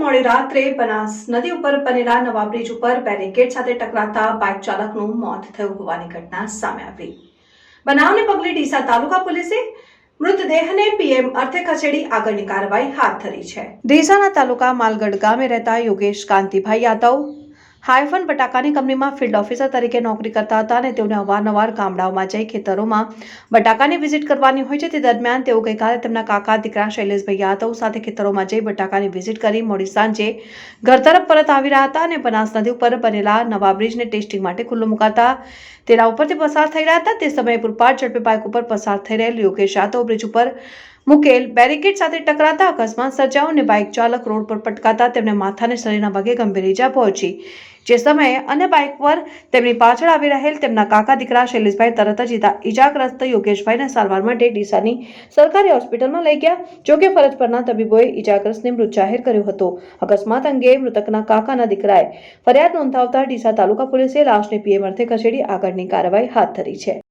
મોડી રાત્રે બનાસ નદી ઉપર બનેલા નવા બ્રિજ ઉપર બેરિકેડ સાથે ટકરાતા બાઇક ચાલકનું મોત થયું હોવાની ઘટના સામે આવી. બનાવને પગલે ડીસા તાલુકા પોલીસે મૃતદેહને પીએમ અર્થે ખસેડી આગળની કાર્યવાહી હાથ ધરી છે. ડીસાના તાલુકા માલગઢ ગામે રહેતા યોગેશ કાંતિભાઈ યાદવ હાયફન બટાકાની કંપનીમાં ફિલ્ડ ઓફિસર તરીકે નોકરી કરતા હતા અને તેઓને અવારનવાર ગામડાઓમાં જઈ ખેતરોમાં બટાકાની વિઝિટ કરવાની હોય છે. તે દરમિયાન તેઓ ગઈકાલે તેમના કાકા, દીકરા શૈલેષભાઈ યાદવ સાથે ખેતરોમાં જઈ બટાકાની વિઝિટ કરી મોડી સાંજે ઘર તરફ પરત આવી રહ્યા હતા અને બનાસ નદી ઉપર બનેલા નવા બ્રિજને ટેસ્ટિંગ માટે ખુલ્લો મુકાતા તેના ઉપરથી પસાર થઈ રહ્યા હતા. તે સમયે પૂરપાટ ઝડપે બાઇક ઉપર પસાર થઈ રહેલ યોગેશ યાદવ બ્રિજ ઉપર મુકેલ બેરિકેડ સાથે ટકરાતા અકસ્માત સર્જાયો અને બાઇક ચાલક રોડ પર પટકાતા તેમને માથાને શરીરના ભાગે ગંભીર ઈજા પહોંચી. જે સમયે અને બાઇક પર તેમની પાછળ આવી રહેલ તેમના કાકા દીકરા શૈલેષભાઈ તરત જ ઇજાગ્રસ્ત યોગેશભાઈને સારવાર માટે ડીસાની સરકારી હોસ્પિટલમાં લઈ ગયા. જોકે ફરજ પરના તબીબોએ ઇજાગ્રસ્તને મૃત જાહેર કર્યો હતો. અકસ્માત અંગે મૃતકના કાકાના દીકરાએ ફરિયાદ નોંધાવતા ડીસા તાલુકા પોલીસે લાશને પીએમ અર્થે ખસેડી આગળની કાર્યવાહી હાથ ધરી છે.